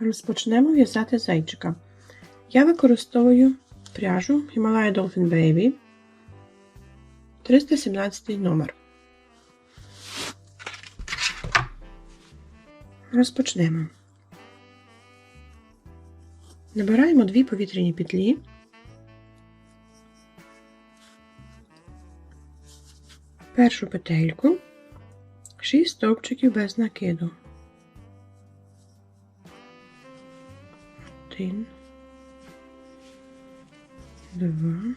Розпочнемо в'язати зайчика. Я використовую пряжу Himalaya Dolphin Baby 317 номер. Розпочнемо. Набираємо дві повітряні петлі. Першу петельку, 6 стовпчиків без накиду. Один, два,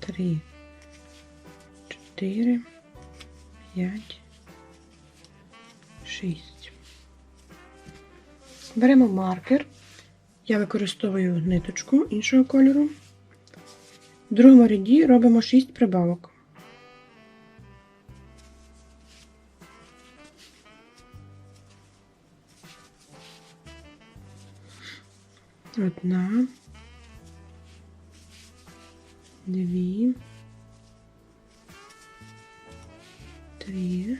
три, чотири, п'ять, шість. Беремо маркер. Я використовую ниточку іншого кольору. В другому ряді робимо 6 прибавок. Одна, дві, три,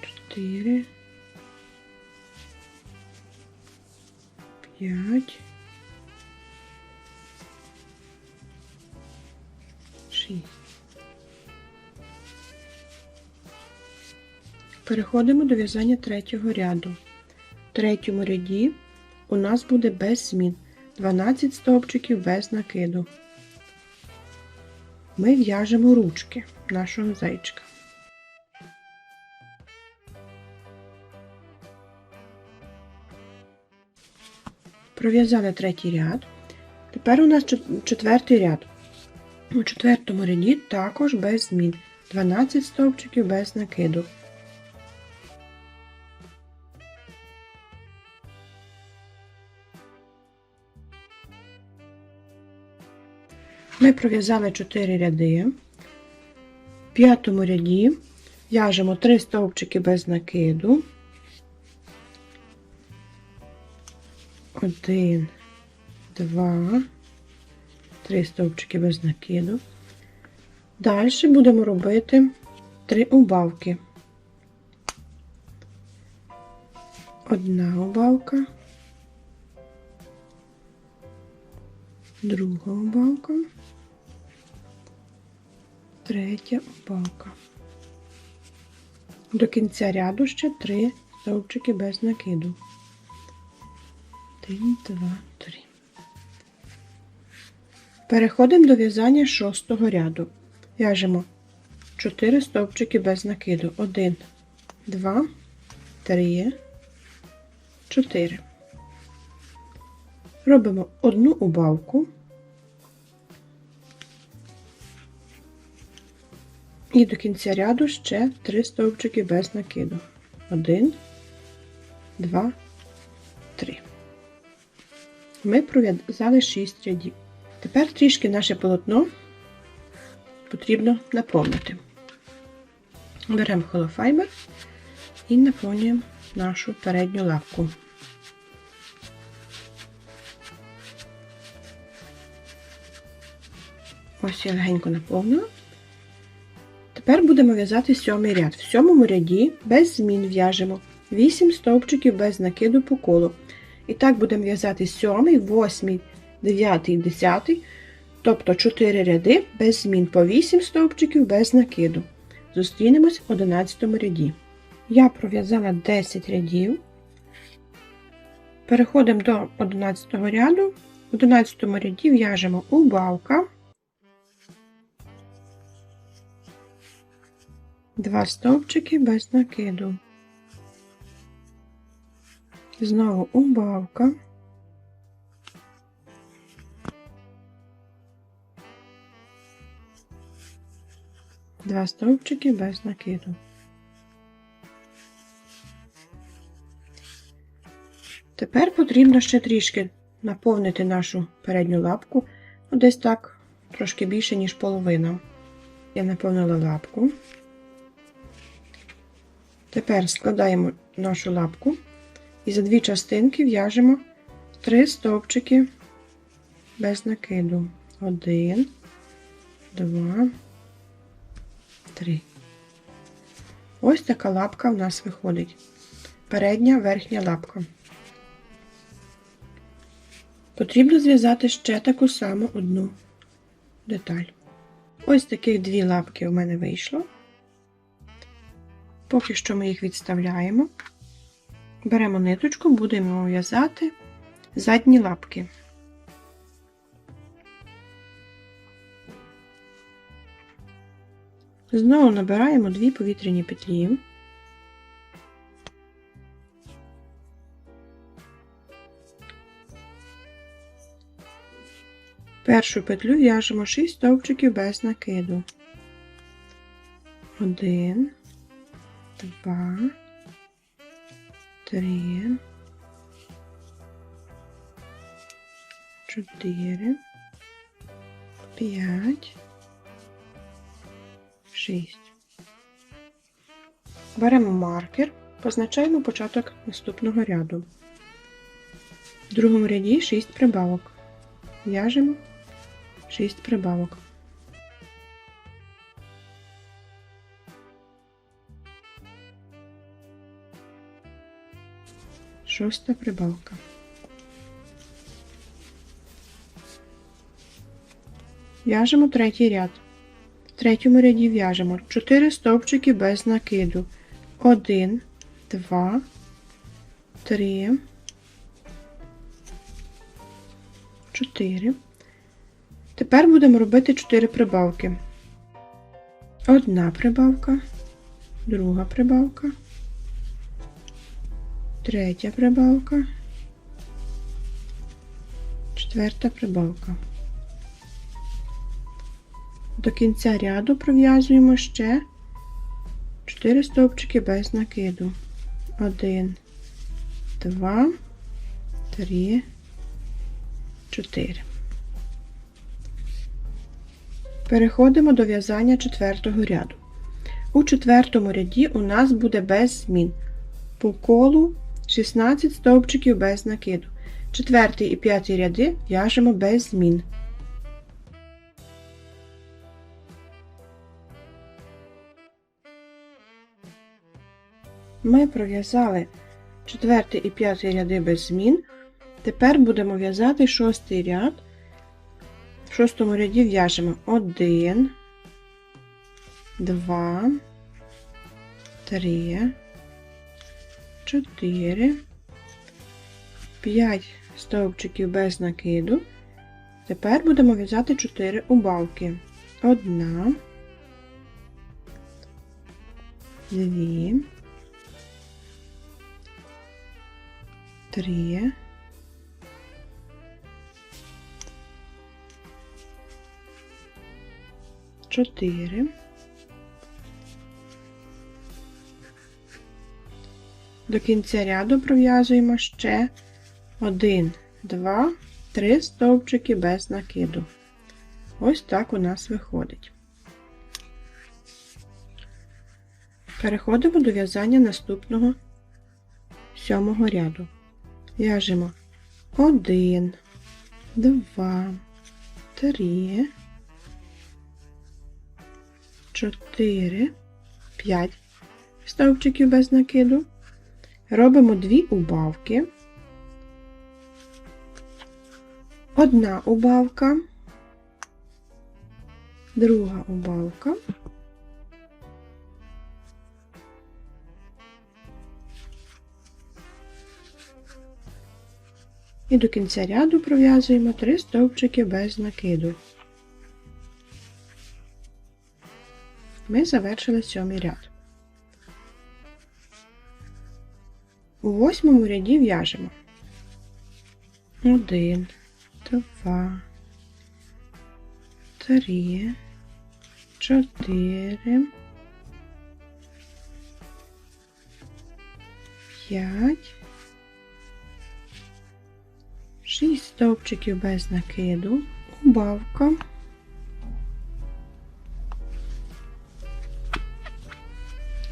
чотири, п'ять, шість. Переходимо до в'язання третього ряду. В третьому ряді у нас буде без змін 12 стовпчиків без накиду. Ми в'яжемо ручки нашого зайчика. Пров'язали третій ряд. Тепер у нас четвертий ряд. У четвертому ряді також без змін 12 стовпчиків без накиду. Ми пров'язали 4 ряди. В п'ятому ряді в'яжемо 3 стовпчики без накиду. Один, два, три стовпчики без накиду. Далі будемо робити три убавки. Одна убавка, друга убавка, третя убавка. До кінця ряду ще три стовпчики без накиду. Один, два, три. Переходимо до в'язання шостого ряду. В'яжемо 4 стовпчики без накиду. 1, 2, 3, 4. Робимо одну убавку. І до кінця ряду ще 3 стовпчики без накиду. 1, 2, 3. Ми пров'язали 6 рядів. Тепер трішки наше полотно потрібно наповнити. Беремо холофайбер і наповнюємо нашу передню лапку. Ось я легенько наповнила. Тепер будемо в'язати сьомий ряд. В сьомому ряді без змін в'яжемо 8 стовпчиків без накиду по колу. І так будемо в'язати сьомий, восьмий, дев'ятий, десятий, тобто 4 ряди без змін по 8 стовпчиків без накиду. Зустрінемось в 11 ряді. Я пров'язала 10 рядів. Переходимо до 11 ряду. В 11 ряді в'яжемо убавка, 2 стовпчики без накиду. Знову убавка. Два стовпчики без накиду. Тепер потрібно ще трішки наповнити нашу передню лапку, ну, десь так, трошки більше, ніж половина. Я наповнила лапку. Тепер складаємо нашу лапку і за дві частинки в'яжемо три стовпчики без накиду. Один, два, три. Ось така лапка в нас виходить. передня верхня лапка. Потрібно зв'язати ще таку саму одну деталь. Ось таких дві лапки у мене вийшло. Поки що ми їх відставляємо. Беремо ниточку, будемо в'язати задні лапки. Знову набираємо дві повітряні петлі. Першу петлю в'яжемо 6 стовпчиків без накиду. Один, два, три, чотири, п'ять, шість. Беремо маркер, позначаємо початок наступного ряду. В другому ряді 6 прибавок. В'яжемо 6 прибавок. Шоста прибавка. В'яжемо третій ряд. В третьому ряді в'яжемо 4 стовпчики без накиду. 1, 2, 3, 4. Тепер будемо робити 4 прибавки. Одна прибавка, друга прибавка, третя прибавка, четверта прибавка. До кінця ряду пров'язуємо ще 4 стовпчики без накиду. 1, 2, 3, 4. Переходимо до в'язання четвертого ряду. У четвертому ряді у нас буде без змін. По колу 16 стовпчиків без накиду. Четвертий і п'ятий ряди в'яжемо без змін. Ми пров'язали четвертий і п'ятий ряди без змін. Тепер будемо в'язати шостий ряд. В шостому ряді в'яжемо 1, 2, 3, 4, 5 стовпчиків без накиду. Тепер будемо в'язати 4 убавки. 1, 2, 3, чотири. До кінця ряду пров'язуємо ще один, два, три стовпчики без накиду. Ось так у нас виходить. Переходимо до в'язання наступного сьомого ряду. В'яжемо один, два, три. 4, 5 стовпчиків без накиду. Робимо дві убавки. Одна убавка, друга убавка. І до кінця ряду пров'язуємо три стовпчики без накиду. Ми завершили сьомий ряд. У восьмому ряді в'яжемо один, два, три, чотири, п'ять, шість стовпчиків без накиду, убавка.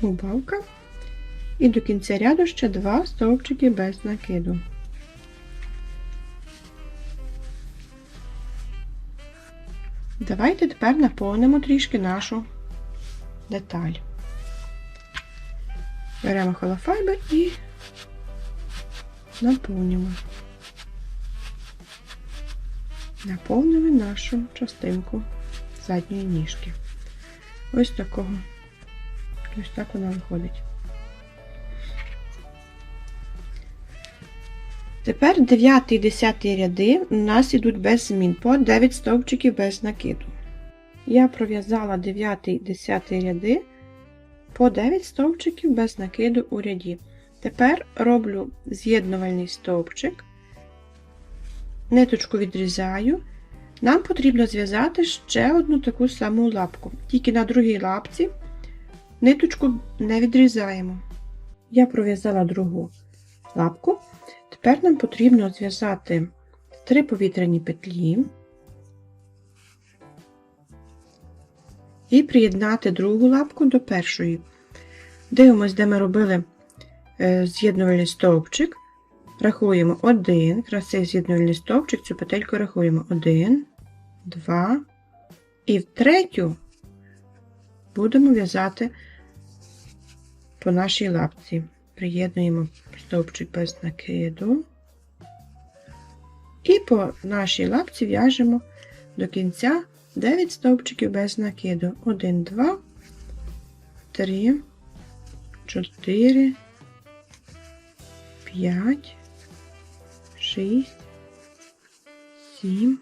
убавка. І до кінця ряду ще два стовпчики без накиду. Давайте тепер наповнимо трішки нашу деталь. Беремо холофайбер і наповнюємо. Наповнили нашу частинку задньої ніжки. Ось такого. Ось так вона виходить. Тепер 9 і 10 ряди у нас йдуть без змін, по 9 стовпчиків без накиду. Я пров'язала 9 і 10 ряди по 9 стовпчиків без накиду у ряді. Тепер роблю з'єднувальний стовпчик, ниточку відрізаю. Нам потрібно зв'язати ще одну таку саму лапку. Тільки на другій лапці ниточку не відрізаємо. Я пров'язала другу лапку. Тепер нам потрібно зв'язати три повітряні петлі і приєднати другу лапку до першої. Дивимось, де ми робили е, з'єднувальний стовпчик. Рахуємо 1, якраз цей з'єднувальний стовпчик, цю петельку рахуємо 1, 2 і в третю будемо в'язати по нашій лапці. Приєднуємо стовпчик без накиду. І по нашій лапці в'яжемо до кінця 9 стовпчиків без накиду. 1, 2, 3, 4, 5, 6, 7,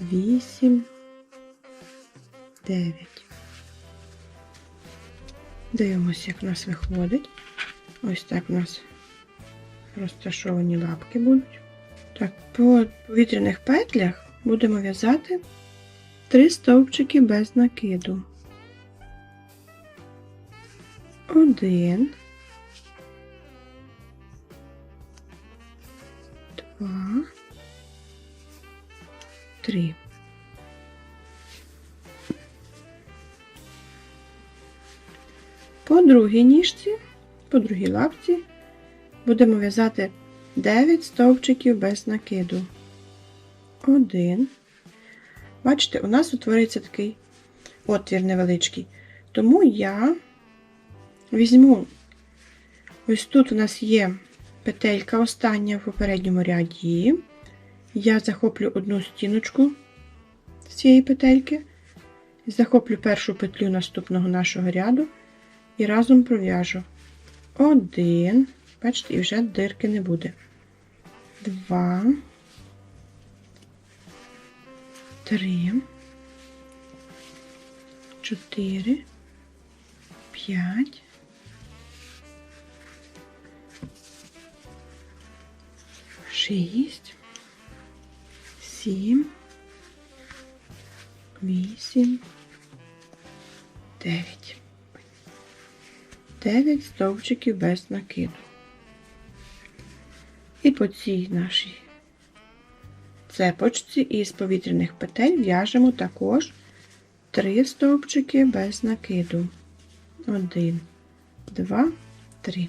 8, 9. Дивимося, як в нас виходить. Ось так у нас розташовані лапки будуть. Так, по повітряних петлях будемо в'язати три стовпчики без накиду. Один, два, три. По другій ніжці, по другій лапці будемо в'язати 9 стовпчиків без накиду. Один. Бачите, у нас утворюється такий отвір невеличкий. Тому я візьму, ось тут у нас є петелька остання в попередньому ряді. Я захоплю одну стіночку з цієї петельки, захоплю першу петлю наступного нашого ряду і разом пров'яжу. Один, бачите, і вже дирки не буде. Два, три, чотири, п'ять, шість, сім, вісім, дев'ять. 9 стовпчиків без накиду. І по цій нашій цепочці із повітряних петель в'яжемо також 3 стовпчики без накиду. 1, 2, 3.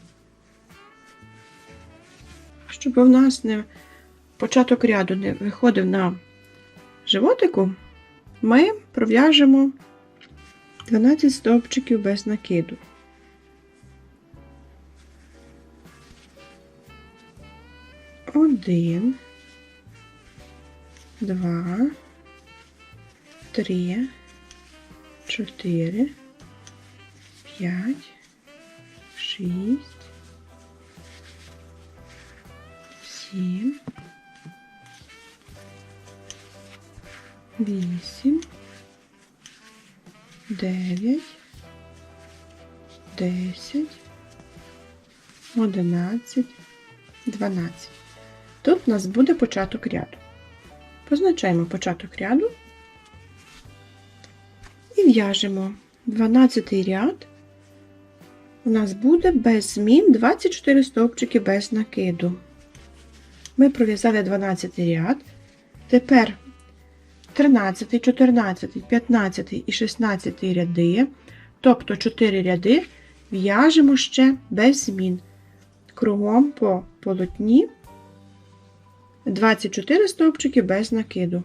Щоб у нас не початок ряду не виходив на животику, ми пров'яжемо 12 стовпчиків без накиду. Один, два, три, чотири, п'ять, шість, сім, вісім, дев'ять, десять, одинадцять, дванадцять. Тут у нас буде початок ряду. Позначаємо початок ряду і в'яжемо 12 ряд. У нас буде без змін 24 стовпчики без накиду. Ми пров'язали 12 ряд. Тепер 13, 14, 15 і 16 ряди, тобто 4 ряди, в'яжемо ще без змін. Кругом по полотні 24 стовпчики без накиду.